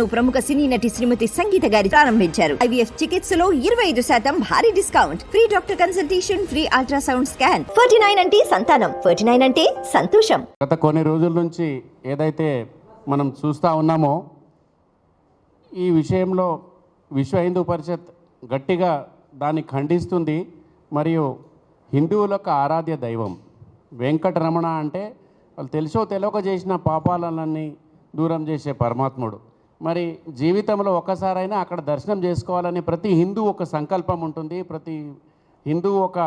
ప్రముఖ సినీ నటి శ్రీమతి సంగీత గారి ప్రారంభించారు. ఐవీఎఫ్ చికిత్సలో ఇరవై ఐదు శాతం భారీ discount. Free doctor consultation free ultrasound scan. Forty nine అంటే సంతానం. ఫోర్టీ నైన్ అంటే సంతోషం. గత కొన్ని రోజుల నుంచి ఏదైతే మనం చూస్తూ ఉన్నామో ఈ విషయంలో విశ్వ హిందూ పరిషత్ గట్టిగా దాన్ని ఖండిస్తుంది. మరియు హిందువులకు ఆరాధ్య దైవం. వెంకటరమణ అంటే వాళ్ళు తెలుసో తెలియక చేసిన పాపాలన్నీ దూరం చేసే పరమాత్ముడు. మరి జీవితంలో ఒక్కసారైనా అక్కడ దర్శనం చేసుకోవాలని ప్రతి హిందూ ఒక సంకల్పం ఉంటుంది ప్రతి హిందూ ఒక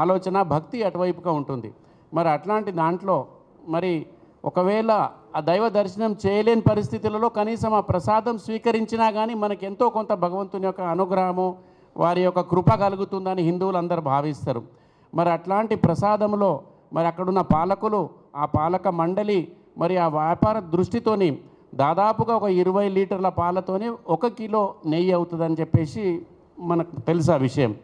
ఆలోచన భక్తి అటువైపుగా ఉంటుంది. మరి అట్లాంటి దాంట్లో మరి ఒకవేళ ఆ దైవ దర్శనం చేయలేని పరిస్థితులలో కనీసం ఆ ప్రసాదం స్వీకరించినా కానీ మనకి ఎంతో కొంత భగవంతుని యొక్క అనుగ్రహము వారి యొక్క కృప కలుగుతుందని హిందువులు అందరూ భావిస్తారు. మరి అట్లాంటి ప్రసాదంలో మరి అక్కడున్న పాలకులు ఆ పాలక మండలి మరి ఆ వ్యాపార దృష్టితోని దాదాపుగా ఒక ఇరవై లీటర్ల పాలతోనే ఒక కిలో నెయ్యి అవుతుందని చెప్పేసి మనకు తెలుసు ఆ విషయం.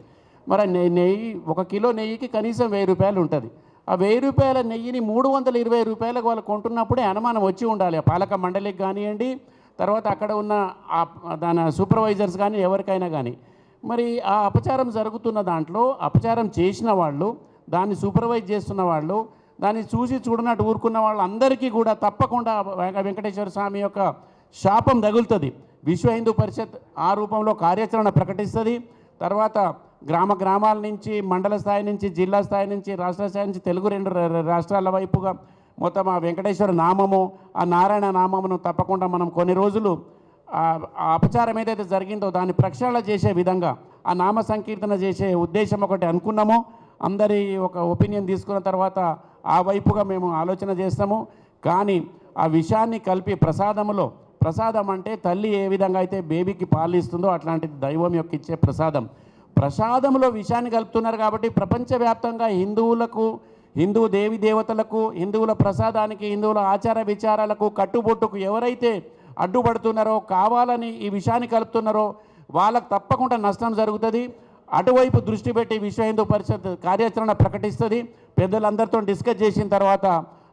మరి నెయ్యి నెయ్యి ఒక కిలో నెయ్యికి కనీసం వెయ్యి రూపాయలు ఉంటుంది. ఆ వెయ్యి రూపాయల నెయ్యిని మూడు వందల ఇరవై రూపాయలకు వాళ్ళు కొంటున్నప్పుడే అనుమానం వచ్చి ఉండాలి. ఆ పాలక మండలికి కానివ్వండి తర్వాత అక్కడ ఉన్న ఆ దాని సూపర్వైజర్స్ కానీ ఎవరికైనా కానీ. మరి ఆ అపచారం జరుగుతున్న దాంట్లో అపచారం చేసిన వాళ్ళు దాన్ని సూపర్వైజ్ చేస్తున్న వాళ్ళు దాన్ని చూసి చూడనట్టు ఊరుకున్న వాళ్ళందరికీ కూడా తప్పకుండా వెంకటేశ్వర స్వామి యొక్క శాపం తగులుతుంది. విశ్వ హిందూ పరిషత్ ఆ రూపంలో కార్యాచరణ ప్రకటిస్తుంది. తర్వాత గ్రామ గ్రామాల నుంచి మండల స్థాయి నుంచి జిల్లా స్థాయి నుంచి రాష్ట్ర స్థాయి నుంచి తెలుగు రెండు రాష్ట్రాల వైపుగా మొత్తం ఆ వెంకటేశ్వర నామము ఆ నారాయణ నామమును తప్పకుండా మనం కొన్ని రోజులు ఆ అపచారం ఏదైతే జరిగిందో దాన్ని ప్రక్షాళన చేసే విధంగా ఆ నామ సంకీర్తన చేసే ఉద్దేశం ఒకటి అనుకున్నాము. అందరి ఒక ఒపీనియన్ తీసుకున్న తర్వాత ఆ వైపుగా మేము ఆలోచన చేస్తాము. కానీ ఆ విషయాన్ని కలిపి ప్రసాదములో ప్రసాదం అంటే తల్లి ఏ విధంగా అయితే బేబీకి పాలు ఇస్తుందో దైవం యొక్క ఇచ్చే ప్రసాదం. ప్రసాదంలో విషయాన్ని కలుపుతున్నారు కాబట్టి ప్రపంచవ్యాప్తంగా హిందువులకు హిందూ దేవి దేవతలకు హిందువుల ప్రసాదానికి హిందువుల ఆచార విచారాలకు కట్టుబొట్టుకు ఎవరైతే అడ్డుపడుతున్నారో కావాలని ఈ విషయాన్ని కలుపుతున్నారో వాళ్ళకు తప్పకుండా నష్టం జరుగుతుంది. అటువైపు దృష్టి పెట్టి విశ్వ హిందూ పరిషత్ కార్యాచరణ ప్రకటిస్తుంది. పెద్దలందరితో డిస్కస్ చేసిన తర్వాత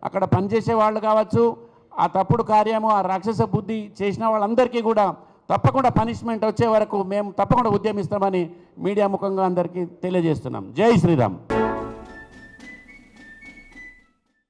అక్కడ పనిచేసే వాళ్ళు కావచ్చు ఆ తప్పుడు కార్యము ఆ రాక్షస బుద్ధి చేసిన వాళ్ళందరికీ కూడా తప్పకుండా పనిష్మెంట్ వచ్చే వరకు మేము తప్పకుండా ఉద్యమిస్తామని మీడియా ముఖంగా అందరికీ తెలియజేస్తున్నాం. జై శ్రీరామ్.